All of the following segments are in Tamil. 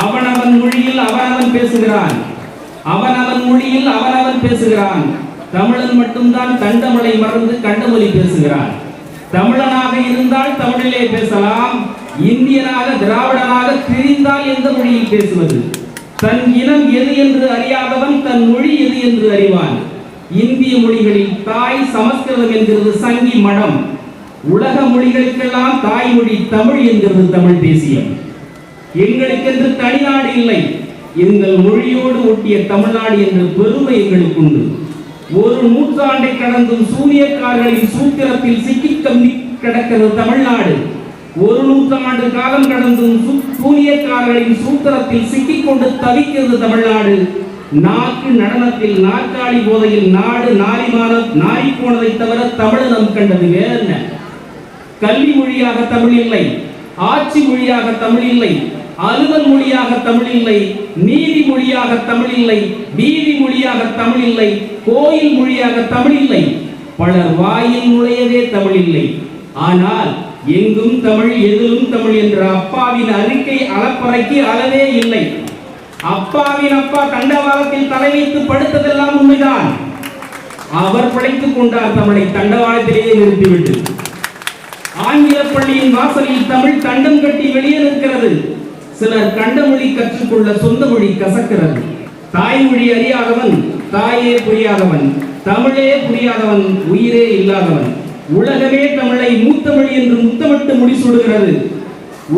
அவனவன் மொழியில் அவனவன் பேசுகிறான். அவனவன் மொழியில் அவனவன் பேசுகிறான். தமிழன் மட்டும்தான் தண்டமலை மறந்து கண்டமொழி பேசுகிறான். தமிழனாக இருந்தால் தமிழிலே பேசலாம். இந்தியனாக திராவிடனாக திரிந்தால் எந்த மொழியில் பேசுவது? தன் இனம் எது என்று அறியாதவன் தன் மொழி எது என்று அறிவான். இந்திய மொழிகளில் தாய் சமஸ்கிருதம் என்கிறது சங்கி மடம். உலக மொழிகளுக்கெல்லாம் தாய்மொழி தமிழ் என்கிறது தமிழ் தேசியம். எங்களுக்கென்று தனிநாடு இல்லை. எங்கள் மொழியோடு ஒட்டிய தமிழ்நாடு என்ற பெருமை எங்களுக்கு உண்டு. ஒரு நூற்றாண்டை கடந்தும் சூரியக்காரர்களின் சூத்திரத்தில் சிக்கி கம்பி கிடக்கிறது தமிழ்நாடு. ஒரு நூற்றாண்டு காலம் கடந்தும் சூரியக்காரர்களின் சூத்திரத்தில் சிக்கிக் கொண்டு தவிக்கிறது தமிழ்நாடு. நாக்கு நடனத்தில் நாற்காலி போதையில் நாடு நாரிமான நாரி போனதை தவிர தமிழனம் கண்டது வேற என்ன கல்வி மொழியாக தமிழ் இல்லை. ஆட்சி மொழியாக தமிழ் இல்லை. அலுவல் மொழியாக தமிழ் இல்லை நீதி மொழியாக தமிழ் இல்லை வீதி மொழியாக தமிழ் இல்லை கோயில் மொழியாக தமிழ் இல்லை. பலர் வாயில் நுழையவே தமிழ் இல்லை. ஆனால் எங்கும் தமிழ் எதிலும் தமிழ் என்ற அப்பாவின் அறிக்கை அளப்பறைக்கு அளவே இல்லை. அப்பாவின் அப்பா தண்டவாளத்தில் தலை வைத்து படுத்ததெல்லாம் உண்மைதான். அவர் படைத்துக் கொண்டார் தமிழை தண்டவாளத்திலேயே நிறுத்திவிட்டு. ஆங்கில பள்ளியின் வாசலில் தமிழ் தண்டம் கட்டி வெளியே நிற்கிறது. சிலர் கண்டமொழி கற்றுக்கொள்ள சொந்த மொழி கசக்கிறது தாய்மொழி அறியாதவன் தாயே புரியாதவன் தமிழே புரியாதவன் உயிரே இல்லாதவன். உலகமே தமிழை மூத்த மொழி என்று முத்தமிட்டு முடிசூடுகிறது.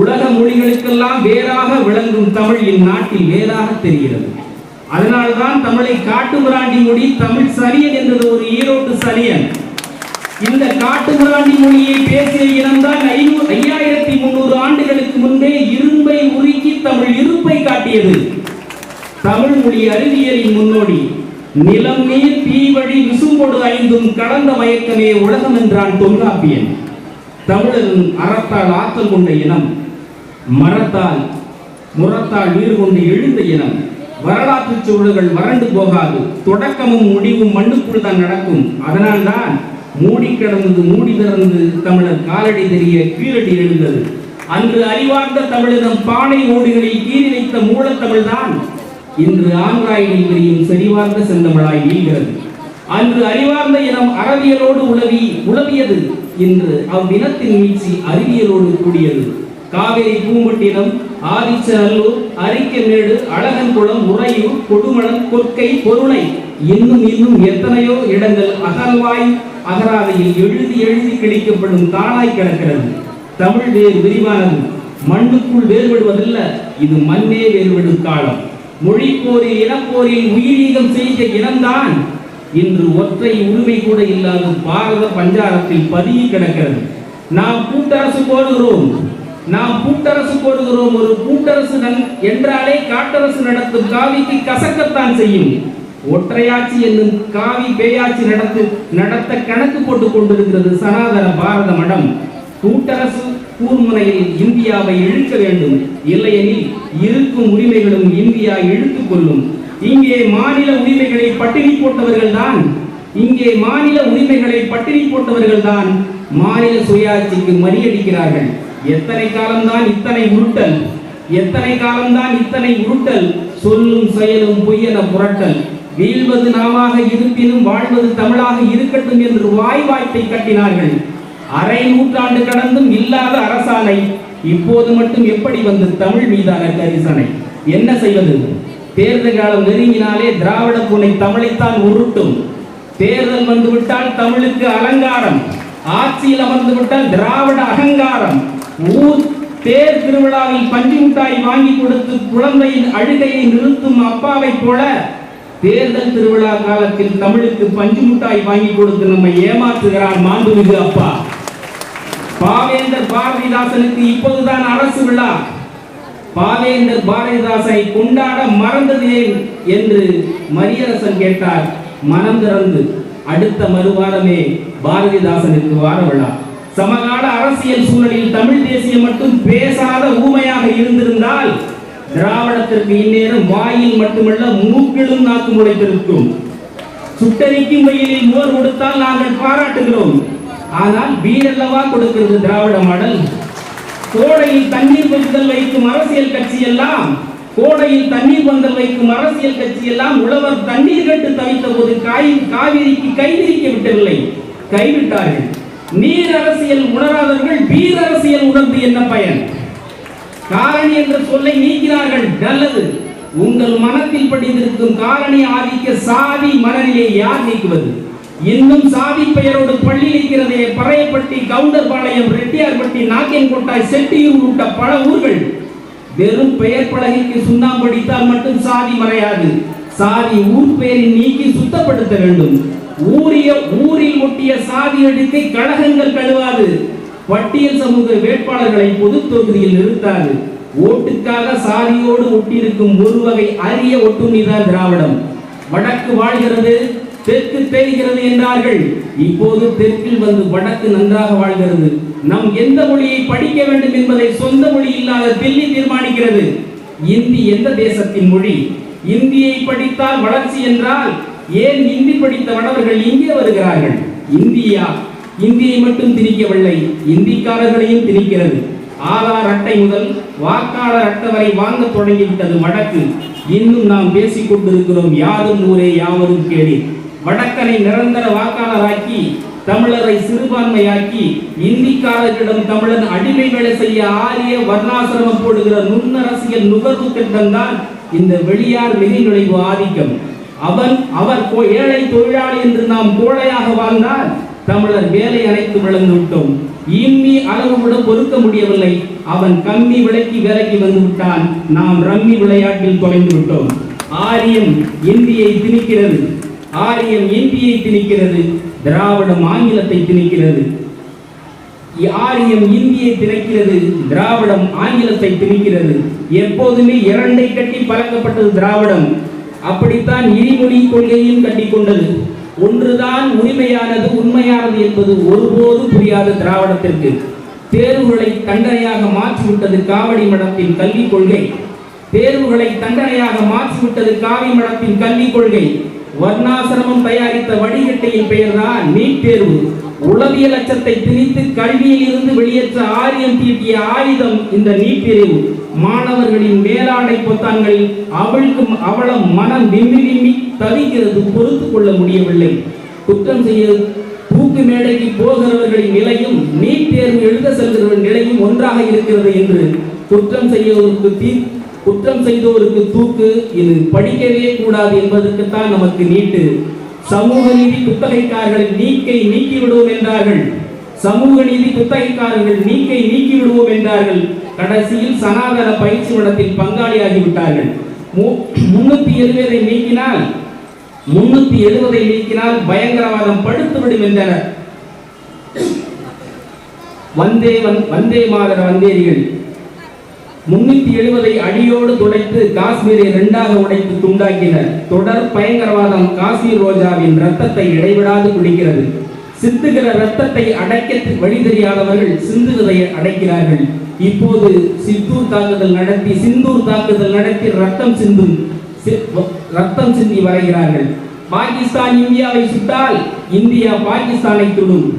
உலக மொழிகளுக்கெல்லாம் வேறாக விளங்கும் தமிழ் இந்நாட்டில் வேறாக தெரிகிறது. அதனால்தான் தமிழை காட்டுமிராண்டி மொழி தமிழ் சரியன் என்றது ஒரு ஈரோட்டு சரியன் இந்த காட்டுமிராண்டி மொழியை பேசிய இனம்தான் ஐநூறு ஐயாயிரத்தி முன்னூறு ஆண்டுகளுக்கு முன்பே இரும்பை உருக்கி தமிழ் இருப்பை காட்டியது. தமிழ் மொழி அறிவியலின் முன்னோடி. நிலம் நீர் தீவழி விசும்பொடு ஐந்தும் கடந்த மயக்கமே உலகம் என்றான் தொல்காப்பியன். தமிழன் அறத்தால் ஆற்றல் கொண்ட இனம். மரத்தால் முரத்தால் நீர் கொண்டு எழுந்த இனம். வரலாற்று சூழல்கள் வறண்டு போகாது. தொடக்கமும் முடிவும் மண்ணுக்குள் தான் நடக்கும். அதனால்தான் மூடி கிடந்தது மூடி திறந்து தமிழர் காலடி தெரிய கீழடி எழுந்தது. அன்று அறிவார்ந்த தமிழினம் பானை ஓடுகளில் கீழிணைத்த வைத்த மூலத்தமிழ்தான் இன்று ஆந்திராயில் தெரியும் செறிவார்ந்த செந்தமிழாய் நீங்கிறது அன்று அறிவார்ந்த இனம் அறவியலோடு உளவி உளவியது. இன்று அவ்வினத்தின் மீட்சி அறிவியலோடு கூடியது. காவிரி பூம்பட்டினம் ஆதிச்சநல்லூர் அரிக்கமேடு அழகன்குளம் உறையூர் கொடுமணம் கொற்கை பொருளை. இன்னும் இன்னும் எத்தனையோ இடங்கள் அகல்வாய் அகராதையில் எழுதி எழுதி கிழிக்கப்படும் தானாய் கிடக்கிறது. தமிழ் வேறு விரிவானது. மண்ணுக்குள் வேறுபடுவதல்ல இது மண்ணே வேறுபடும் காலம். மொழி போரில் இனப்போரில் உயிரீகம் செய்த இனம்தான். இன்று ஒற்றை உரிமை கூட இல்லாத பாரத பஞ்சாரத்தில் பதுங்கி கிடக்கிறது. நாம் கூட்டரசு கோருகிறோம் நாம் கூட்டரசு கோருகிறோம் ஒரு கூட்டரசு நன்- என்றாலே காட்டரசு நடத்தும் காவிக்கு கசக்கத்தான் செய்யும். ஒற்றையாட்சி என்னும் காவி பேயாட்சி நடத்து நடத்த கணக்கு போட்டுக் கொண்டிருக்கிறது சனாதன பாரத மடம். கூட்டரசு கூர்முனையில் இந்தியாவை இழுக்க வேண்டும். இல்லையெனில் இருக்கும் உரிமைகளும் இந்தியா இழுத்துக் கொள்ளும். இங்கே மாநில உரிமைகளை பட்டினி போட்டவர்கள் தான். இங்கே மாநில உரிமைகளை பட்டினி போட்டவர்கள் தான் மாநில சுயாட்சிக்கு மறியடிக்கிறார்கள். எத்தனை காலம்தான் இத்தனை உருட்டல்? எத்தனை காலம்தான் இத்தனை உருட்டல்? சொல்லும் செயலும் பொய்யென புரட்டல். வீழ்வது நாமாக இருப்பினும் வாழ்வது தமிழாக இருக்கட்டும் என்று வாய் வாய்ப்பை கட்டினார்கள். அரை நூற்றாண்டு கடந்தும் இல்லாத அரசாணை இப்போது மட்டும் எப்படி வந்து தமிழ் மீதான கரிசனை? என்ன செய்வது? தேர்தல் காலம் நெருங்கினாலே திராவிட பூனை தமிழைத்தான் உருட்டும். தேர்தல் வந்துவிட்டால் தமிழுக்கு அலங்காரம். ஆட்சியில் அமர்ந்து விட்டால் திராவிட அகங்காரம். ஊர் தேர் திருவிழாவில் பஞ்சு மிட்டாய் வாங்கி கொடுத்து குழந்தையின் அழுகையை நிறுத்தும் அப்பாவைப் போல தேர்தல் திருவிழா காலத்தில் தமிழுக்கு பஞ்சு மிட்டாய் வாங்கி கொடுத்து நம்மை ஏமாற்றுகிறார் மாண்புமிகு அப்பா. பாவேந்தர் பாரதிதாசனுக்கு இப்போதுதான் அரசு விழா. பாவேந்தர் பாரதிதாசனை கொண்டாட மறந்தது ஏன் என்று மரியரசன் கேட்டார். மனம் திறந்து அடுத்த மறுவாரமே பாரதிதாசனுக்கு வார விழா. சமகால அரசியல் சூழலில் தமிழ் தேசியம் மட்டும் பேசாத ஊமையாக இருந்திருந்தால் திராவிடத்திற்கு இந்நேரம் வாயில் மட்டுமல்ல மூக்கிலும் நாக்கு முளைத்திருக்கும் சுட்டரிக்கும் வயலில் மோர் கொடுத்தால் நாங்கள் பாராட்டுகிறோம். ஆனால் வீரல்லவா கொடுக்கிறது திராவிட மாடல்? கோடையில் தண்ணீர் கொதித்தல் வைக்கும் அரசியல் கட்சி எல்லாம் கோடையில் தண்ணீர் பந்தல் வைக்கும் அரசியல் கட்சி எல்லாம் உழவர் தண்ணீர் கட்டு தவித்த போது காய் காவிரிக்கு கைவிரிக்க விட்டவில்லை. கைவிட்டார்கள். நீர் அரசியல் உணராதவர்கள் வீர அரசியல் உணர்ந்து என்ன பயன்? காரணி என்ற சொல்லை நீக்கினார்கள் நல்லது. உங்கள் மனத்தில் படிந்திருக்கும் காரணி ஆதிக்க சாதி மனநிலை யார் நீக்குவது? இன்னும் சாதி பெயரோடு பள்ளி இருக்கிறதே பறையப்பட்டி கவுண்டர்பாளையம் ரெட்டியார்பட்டி நாக்கியன்கோட்டாய் செட்டியூர் உள்ளிட்ட பல ஊர்கள். வெறும் பெயர் பலகைக்கு சுண்ணாம்படித்தால் மட்டும் சாதி மறையாது. சாதி ஊர் பெயரை நீக்கி சுத்தப்படுத்த வேண்டும். ஊரிய ஊரில் ஒட்டிய சாதி அடுக்கை கழகங்கள் கழுவாது. பட்டியல் சமூக வேட்பாளர்களை பொது தொகுதியில் நிறுத்தாது. ஓட்டுக்காக சாதியோடு ஒட்டியிருக்கும் ஒரு வகை அரிய ஒட்டுண்ணிதான் திராவிடம். வடக்கு வாழ்கிறது தெற்கு தெரிகிறது என்றார்கள். இப்போது தெற்கில் வந்து வடக்கு நன்றாக வாழ்கிறது. நம் எந்த மொழியை படிக்க வேண்டும் என்பதை சொந்த மொழி இல்லாத தில்லி தீர்மானிக்கிறது. இந்தி எந்த தேசத்தின் மொழி? இந்தியை படித்தால் வளர்ச்சி என்றால் ஏன் இந்தி படித்த வடவர்கள் இங்கே வருகிறார்கள்? இந்தியா இந்தியை மட்டும் திணிக்கவில்லை. இந்திக்காரர்களையும் திணிக்கிறது. ஆதார் அட்டை முதல் வாக்காளர் அட்டை வரை வாங்க தொடங்கிவிட்டது வடக்கு. இன்னும் நாம் பேசிக் கொண்டிருக்கிறோம் யாரும் ஊரே யாவரும் கேடி. வடக்கனை நிரந்தர வாக்காளராக்கி தமிழரை சிறுபான்மையாக்கி இந்திக்காரர்களிடம் தமிழன் அடிமை வேலை செய்ய ஆரிய வர்ணாசிரமம் போடுகிற நுண்ணரசியல் நுகர்வு திட்டம்தான் இந்த வெளியார் நிதி நுழைவு ஆதிக்கம். அவன் அவர் கோ- ஏழை தொழிலாளி என்று நாம் கோழையாக வாழ்ந்தால் தமிழர் வேலை அனைத்து விளந்து விட்டோம். இம்மி அளவு கூட பொறுக்க முடியவில்லை. அவன் கம்மி விலைக்கு வேலைக்கு வந்து விட்டான். நாம் ரம்மி விளையாட்டில் தொலைந்து விட்டோம். ஆரியம் இந்தியை திணிக்கிறது. ஆரியம் இந்தியை திணிக்கிறது. திராவிடம் ஆங்கிலத்தை திணிக்கிறது. ஆரியம் இந்தியை திணிக்கிறது. திராவிடம் ஆங்கிலத்தை திணிக்கிறது. எப்போதுமே இரண்டை கட்டி பழக்கப்பட்டது திராவிடம். அப்படித்தான் இருமொழி கொள்கையும் கட்டிக்கொண்டது. ஒன்றுதான் உரிமையானது உண்மையானது என்பது ஒருபோதும் புரியாத திராவிடத்திற்கு. தேர்வுகளை தண்டனையாக மாற்றிவிட்டது காவடி மடத்தின் கல்விக் கொள்கை. தேர்வுகளை தண்டனையாக மாற்றிவிட்டது காவி மடத்தின் கல்விக் கொள்கை. வர்ணாசிரமம் தயாரித்த வடிகட்டையின் பெயர்தான் நீட் தேர்வு. உளவியல் அச்சத்தை திணித்து கல்வியில் இருந்து வெளியேற்ற ஆரியம் தீட்டிய ஆயுதம் இந்த நீப்பிரிவு மாணவர்களின் மேலாடை பொத்தான்களில் அவளுக்கும் அவளம் மனம் விம்மி விம்மி தவிக்கிறது பொறுத்து கொள்ள முடியவில்லை. குற்றம் செய்ய தூக்கு மேடைக்கு போகிறவர்களின் நிலையும் நீட் தேர்வு எழுத செல்கிறவர்கள் நிலையும் ஒன்றாக இருக்கிறது என்று குற்றம் செய்யவருக்கு தீ குற்றம் செய்தோருக்கு தூக்கு இது படிக்கவே கூடாது என்பதற்குத்தான் நமக்கு நீட்டு. சமூக நீதி குத்தகைக்காரர்களின் நீக்கை நீக்கி விடுவோம் என்றார்கள். சமூக நீதி குத்தகைக்காரர்கள் நீக்கை நீக்கி விடுவோம் என்றார்கள். கடைசியில் சனாதன பயிற்சி மடத்தில் பங்காளியாகி விட்டார்கள். மு- முன்னூத்தி எழுபதை நீக்கினால் முன்னூத்தி எழுபதை நீக்கினால் பயங்கரவாதம் படுத்துவிடும் என்றனர். வந்தே வந் வந்தே மாதர வந்தேரிகள். முன்னூத்தி எழுபதை அடியோடு துடைத்து காஷ்மீரை இரண்டாக உடைத்து துண்டாக்கினர் தொடர் பயங்கரவாதம் காஷ்மீர் ரோஜாவின் ரத்தத்தை இடைவிடாது குடிக்கிறது. சிந்துகிற ரத்தத்தை அடைக்க வழி தெரியாதவர்கள் சிந்துவதை அடைக்கிறார்கள். இப்போது சித்தூர் தாக்குதல் நடத்தி சிந்தூர் தாக்குதல் நடத்தி ரத்தம் சிந்தும் சி- ரத்தம் சிந்தி வரைகிறார்கள். பாகிஸ்தான் இந்தியாவை சுட்டால் இந்தியா பாகிஸ்தானை துடும்.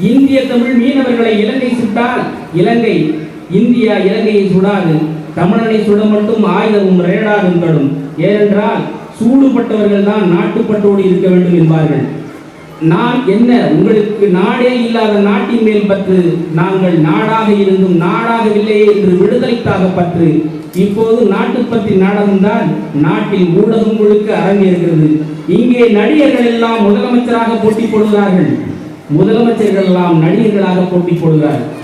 இந்திய தமிழ் மீனவர்களை இலங்கை சுட்டால் இலங்கை இந்தியா இலங்கையை சுடாது தமிழனை சுட மட்டும் ஆயுதமும் ரேடாரும் தடும் ஏனென்றால் சூடுபட்டவர்கள் தான் நாட்டுப்பட்டோடு இருக்க வேண்டும் என்பார்கள். நான் என்ன உங்களுக்கு நாடே இல்லாத நாட்டின் மேல் பற்று நாங்கள் நாடாக இருந்தும் நாடாகவில்லையே என்று விடுதலைக்காக பற்று. இப்போது நாட்டுப்பற்றி நாடகம்தான் நாட்டில் ஊடகம் முழுக்க அரங்கேறுகிறது. இங்கே நடிகர்கள் எல்லாம் முதலமைச்சராக போட்டி போடுகிறார்கள். முதலமைச்சர்கள் எல்லாம் நடிகர்களாக போட்டி போடுகிறார்கள்.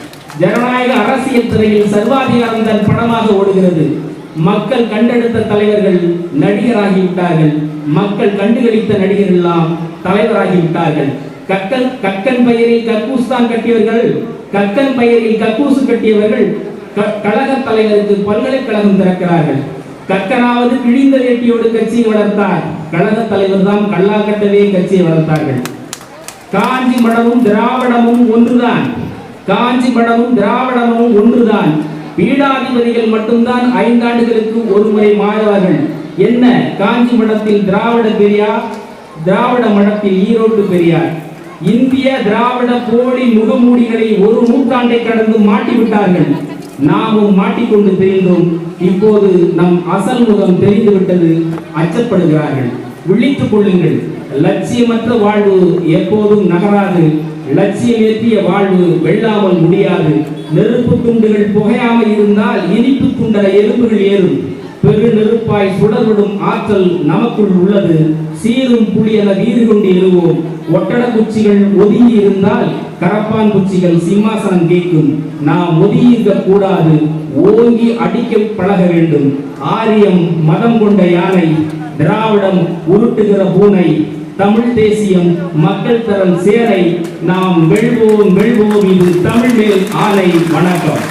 ஜனநாயக அரசியல் துறையில் சர்வாதிகாரம் தன் படமாக ஓடுகிறது. மக்கள் கண்டெடுத்த தலைவர்கள் நடிகராகிவிட்டார்கள். மக்கள் கண்டுகளித்த நடிகர்கள் எல்லாம் தலைவராகிவிட்டார்கள். கக்கன் கக்கன் பெயரில் கக்கூஸ்தான் கட்டியவர்கள். கக்கன் பெயரில் கக்கூசு கட்டியவர்கள் கழக தலைவருக்கு பல்கலைக்கழகம் திறக்கிறார்கள். கக்கனாவது கிழிந்த வேட்டியோடு கட்சியை வளர்த்தார். கழக தலைவர் தான் கல்லா கட்டவே கட்சியை வளர்த்தார்கள். காஞ்சி மடமும் திராவிடமும் ஒன்றுதான். காஞ்சி மடமும் திராவிடமும் ஒன்றுதான். பீடாதிபதிகள் மட்டும்தான் ஐந்தாண்டுகளுக்கு ஒரு முறை மாறுவார்கள். என்ன? காஞ்சி மடத்தில் திராவிட பெரியார் திராவிட மடத்தில் ஈரோட்டு பெரியார். இந்திய திராவிட போலி முகமூடிகளை ஒரு நூற்றாண்டை கடந்து மாட்டிவிட்டார்கள். நாமும் மாட்டிக்கொண்டு தெரிந்தோம். இப்போது நம் அசல் முகம் தெரிந்துவிட்டது. அச்சப்படுகிறார்கள். விழித்துக் கொள்ளுங்கள். லட்சியமற்ற வாழ்வு எப்போதும் நகராது. லட்சியமேற்றிய வாழ்வு வெள்ளாமல் முடியாது. நெருப்பு துண்டுகள் புகையாமல் இருந்தால் இனிப்பு துண்டர எலும்புகள் ஏறும். பெரு நெருப்பாய் சுடர்விடும் ஆற்றல் நமக்குள் உள்ளது. சீரும் புளியென வீறு கொண்டு எழுவோம் ஒட்டட குச்சிகள் ஒதுங்கி இருந்தால் கரப்பான் குச்சிகள் சிம்மாசனம் கேட்கும். நாம் ஒதுங்கியிருக்க கூடாது. ஓங்கி அடிக்க பழக வேண்டும். ஆரியம் மதம் கொண்ட யானை திராவிடம் உருட்டுகிற பூனை. தமிழ் தேசியம் மக்கள் தரம் சேரை நாம் வெல்வோம் வெல்வோம். இது தமிழ் மேல் ஆணை வணக்கம்.